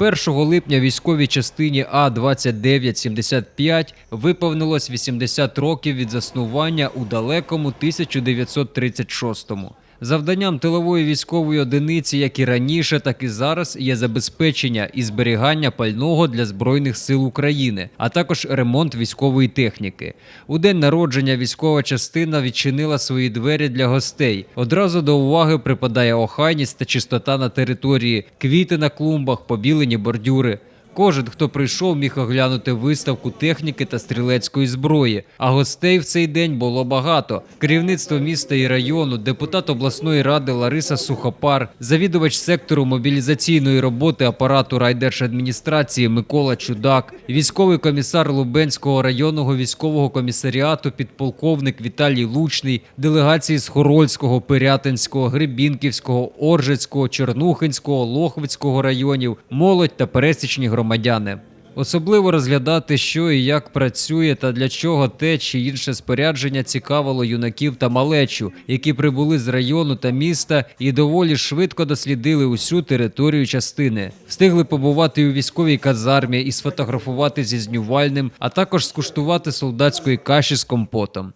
1 липня військовій частині А-2975 виповнилось 80 років від заснування у далекому 1936-му. Завданням тилової військової одиниці, як і раніше, так і зараз, є забезпечення і зберігання пального для збройних сил України, а також ремонт військової техніки. У день народження військова частина відчинила свої двері для гостей. Одразу до уваги припадає охайність та чистота на території, квіти на клумбах, побілені бордюри. Кожен, хто прийшов, міг оглянути виставку техніки та стрілецької зброї. А гостей в цей день було багато. Керівництво міста і району, депутат обласної ради Лариса Сухопар, завідувач сектору мобілізаційної роботи апарату райдержадміністрації Микола Чудак, військовий комісар Лубенського районного військового комісаріату, підполковник Віталій Лучний, делегації з Хорольського, Пирятинського, Гребінківського, Оржицького, Чорнухинського, Лохвицького районів, молодь та пересічні громадяни. Особливо розглядати, що і як працює та для чого те чи інше спорядження цікавило юнаків та малечу, які прибули з району та міста і доволі швидко дослідили усю територію частини. Встигли побувати у військовій казармі і сфотографувати зі знювальним, а також скуштувати солдатської каші з компотом.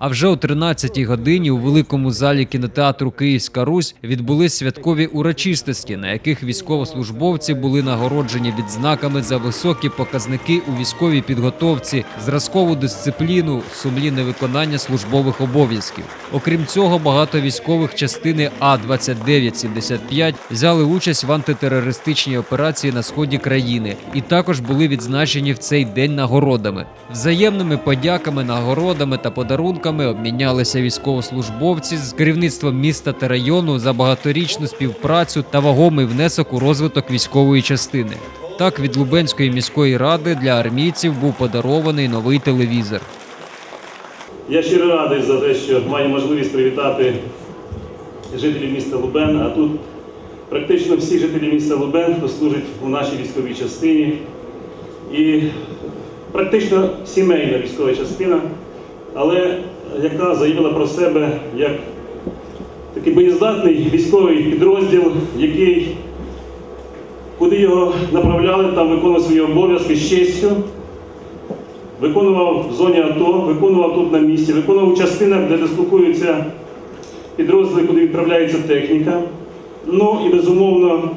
А вже о 13-й годині у великому залі кінотеатру Київська Русь відбулись святкові урочистості, на яких військовослужбовці були нагороджені відзнаками за високі показники у військовій підготовці, зразкову дисципліну, сумлінне виконання службових обов'язків. Окрім цього, багато військових частини А 2975 взяли участь в антитерористичній операції на сході країни і також були відзначені в цей день нагородами. Взаємними подяками, нагородами та подарунками обмінялися військовослужбовці з керівництвом міста та району за багаторічну співпрацю та вагомий внесок у розвиток військової частини. Так, від Лубенської міської ради для армійців був подарований новий телевізор. Я щиро радий за те, що маю можливість привітати жителів міста Лубен, а тут практично всі жителі міста Лубен, хто служить у нашій військовій частині. І практично сімейна військова частина, але яка заявила про себе як такий боєздатний військовий підрозділ, який, куди його направляли, там виконував свої обов'язки з честю виконував в зоні АТО, виконував тут на місці, виконував у частинах, де дислокуються підрозділи, куди відправляється техніка. Ну і безумовно,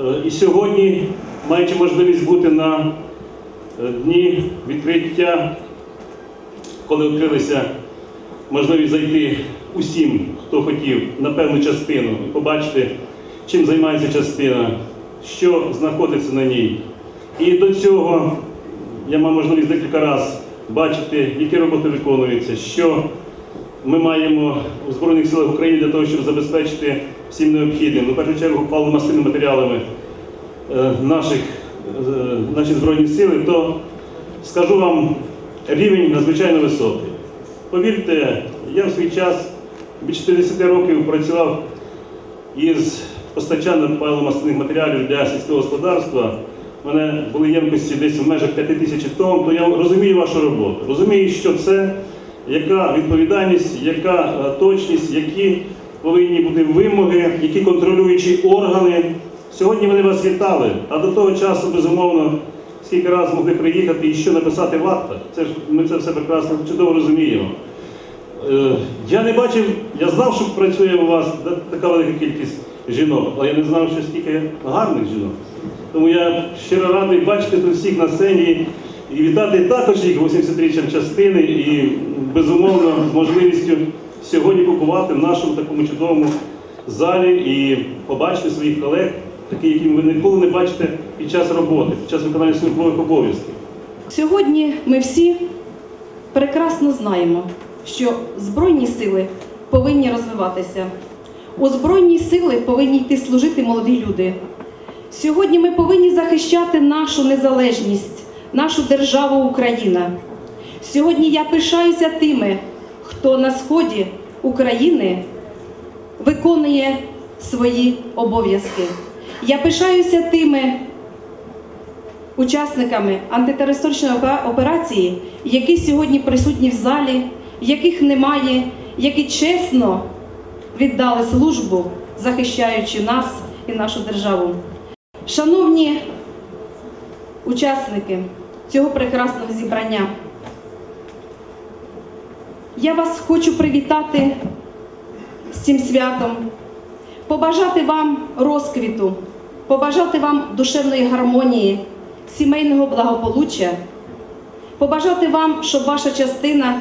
е, і сьогодні, маючи можливість бути на е, дні відкриття, коли відкрилися можливість зайти усім, хто хотів, на певну частину і побачити, чим займається частина, що знаходиться на ній. І до цього я мав можливість декілька разів бачити, які роботи виконуються, що ми маємо у Збройних силах України для того, щоб забезпечити всім необхідним, ну, в першу чергу паливно-мастильними матеріалами е, наших, е, наші Збройні сили, то скажу вам, рівень надзвичайно високий. Повірте, я в свій час більше 50 років працював із постачанням паливо-мастильних матеріалів для сільського господарства. У мене були ємкості десь в межах 5 тисяч тонн, то я розумію вашу роботу. Розумію, що це, яка відповідальність, яка е, точність, які повинні бути вимоги, які контролюючі органи. Сьогодні вони вас вітали, а до того часу, безумовно, скільки разів могли приїхати і що написати в актах. Це ж ми це все прекрасно чудово розуміємо. Е, Я не бачив, я знав, що працює у вас така велика кількість жінок, але я не знав, що стільки гарних жінок. Тому я щиро радий бачити тут всіх на сцені і вітати також їх 80-річчям частини і безумовно з можливістю сьогодні побувати в нашому такому чудовому залі і побачити своїх колег, такі, які ви ніколи не бачите під час роботи, під час виконання службових обов'язків. Сьогодні ми всі прекрасно знаємо, що Збройні сили повинні розвиватися. У Збройні сили повинні йти служити молоді люди. Сьогодні ми повинні захищати нашу незалежність, нашу державу Україна. Сьогодні я пишаюся тими, хто на сході України виконує свої обов'язки. Я пишаюся тими учасниками антитерористичної операції, які сьогодні присутні в залі, яких немає, які чесно віддали службу, захищаючи нас і нашу державу. Шановні учасники цього прекрасного зібрання, я вас хочу привітати з цим святом, побажати вам розквіту, побажати вам душевної гармонії, сімейного благополуччя, побажати вам, щоб ваша частина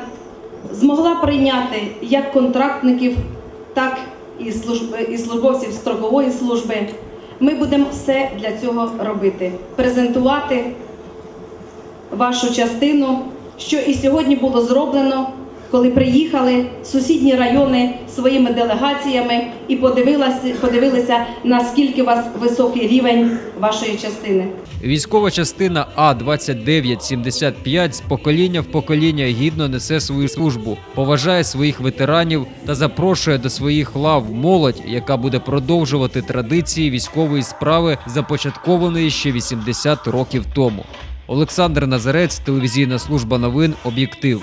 змогла прийняти як контрактників, так і, служб... і службовців строкової служби. Ми будемо все для цього робити, презентувати вашу частину, що і сьогодні було зроблено, коли приїхали сусідні райони своїми делегаціями і подивилися, подивилися, наскільки у вас високий рівень вашої частини. Військова частина А 2975 з покоління в покоління гідно несе свою службу, поважає своїх ветеранів та запрошує до своїх лав молодь, яка буде продовжувати традиції військової справи, започаткованої ще 80 років тому. Олександр Назарець, телевізійна служба новин Об'єктив.